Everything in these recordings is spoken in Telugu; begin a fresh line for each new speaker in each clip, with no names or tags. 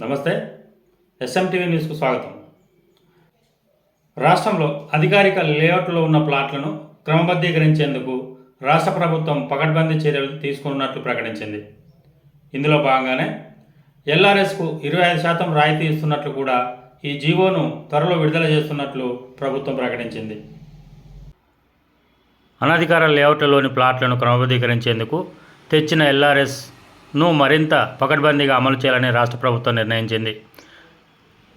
నమస్తే. ఎస్ఎంటీవీ న్యూస్కు స్వాగతం. రాష్ట్రంలో అధికారిక లేఅవుట్లో ఉన్న ప్లాట్లను క్రమబద్ధీకరించేందుకు రాష్ట్ర ప్రభుత్వం పకడ్బందీ చర్యలు తీసుకున్నట్లు ప్రకటించింది. ఇందులో భాగంగానే ఎల్ఆర్ఎస్కు ఇరవై ఐదు శాతం రాయితీ ఇస్తున్నట్లు కూడా ఈ జీవోను త్వరలో విడుదల చేస్తున్నట్లు ప్రభుత్వం ప్రకటించింది. అనధికార లేఅవుట్లలోని ప్లాట్లను క్రమబద్ధీకరించేందుకు తెచ్చిన ఎల్ఆర్ఎస్ ను మరింత పకడ్బందీగా అమలు చేయాలని రాష్ట్ర ప్రభుత్వం నిర్ణయించింది.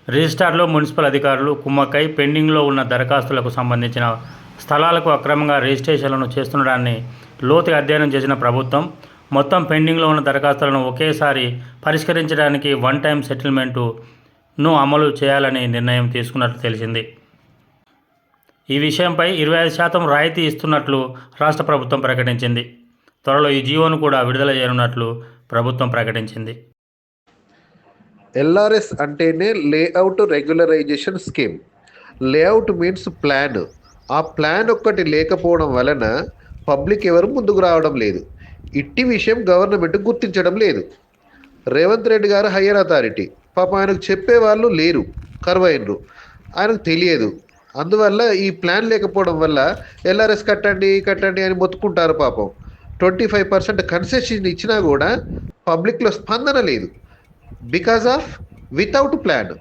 రిజిస్టార్లో మున్సిపల్ అధికారులు కుమ్మక్కై పెండింగ్లో ఉన్న దరఖాస్తులకు సంబంధించిన స్థలాలకు అక్రమంగా రిజిస్ట్రేషన్లను చేస్తుండడాన్ని లోతుగా అధ్యయనం చేసిన ప్రభుత్వం మొత్తం పెండింగ్లో ఉన్న దరఖాస్తులను ఒకేసారి పరిష్కరించడానికి వన్ టైం సెటిల్మెంటును అమలు చేయాలని నిర్ణయం తీసుకున్నట్లు తెలిసింది. ఈ విషయంపై ఇరవై ఐదు శాతం రాయితీ ఇస్తున్నట్లు రాష్ట్ర ప్రభుత్వం ప్రకటించింది. త్వరలో ఈ జీవోను కూడా విడుదల చేయనున్నట్లు ప్రభుత్వం ప్రకటించింది.
ఎల్ఆర్ఎస్ అంటేనే layout regularisation scheme. Layout means plan. ఆ ప్లాన్ ఒక్కటి లేకపోవడం వలన పబ్లిక్ ఎవరు ముందుకు రావడం లేదు. ఇట్టి విషయం గవర్నమెంట్ గుర్తించడం లేదు. రేవంత్ రెడ్డి గారు హయ్యర్ అథారిటీ. పాపం ఆయనకు చెప్పేవాళ్ళు లేరు. కరువైనరు. ఆయనకు తెలియదు. అందువల్ల ఈ ప్లాన్ లేకపోవడం వల్ల ఎల్ఆర్ఎస్ కట్టండి కట్టండి అని మొత్తుకుంటారు పాపం. ట్వంటీ ఫైవ్ పర్సెంట్ కన్సెషన్ ఇచ్చినా కూడా పబ్లిక్లో స్పందన లేదు. Because of without plan.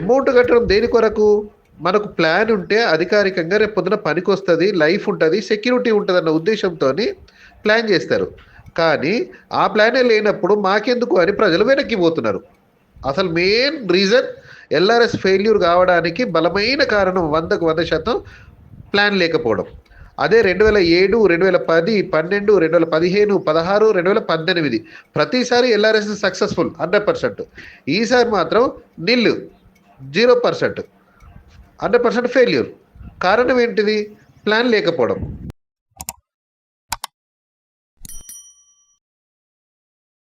Amount కట్టడం దేని కొరకు? మనకు ప్లాన్ ఉంటే అధికారికంగా రేపు పొద్దున పనికి వస్తుంది లైఫ్ ఉంటుంది సెక్యూరిటీ ఉంటుంది అన్న ఉద్దేశంతో ప్లాన్ చేస్తారు. కానీ ఆ ప్లానే లేనప్పుడు మాకెందుకు అని ప్రజలు వెనక్కి పోతున్నారు. అసలు మెయిన్ రీజన్ ఎల్ఆర్ఎస్ ఫెయిల్యూర్ కావడానికి బలమైన కారణం వందకు వంద శాతం ప్లాన్ లేకపోవడం. అదే రెండు వేల ఏడు రెండు వేల పది పన్నెండు రెండు వేల పదిహేను పదహారు రెండు వేల పద్దెనిమిది. ప్రతిసారి ఎల్ఆర్ఎస్ సక్సెస్ఫుల్ హండ్రెడ్ పర్సెంట్ ఈసారి మాత్రం నిల్లు zero percent hundred percent failure కారణం ఏంటిది? ప్లాన్ లేకపోవడం.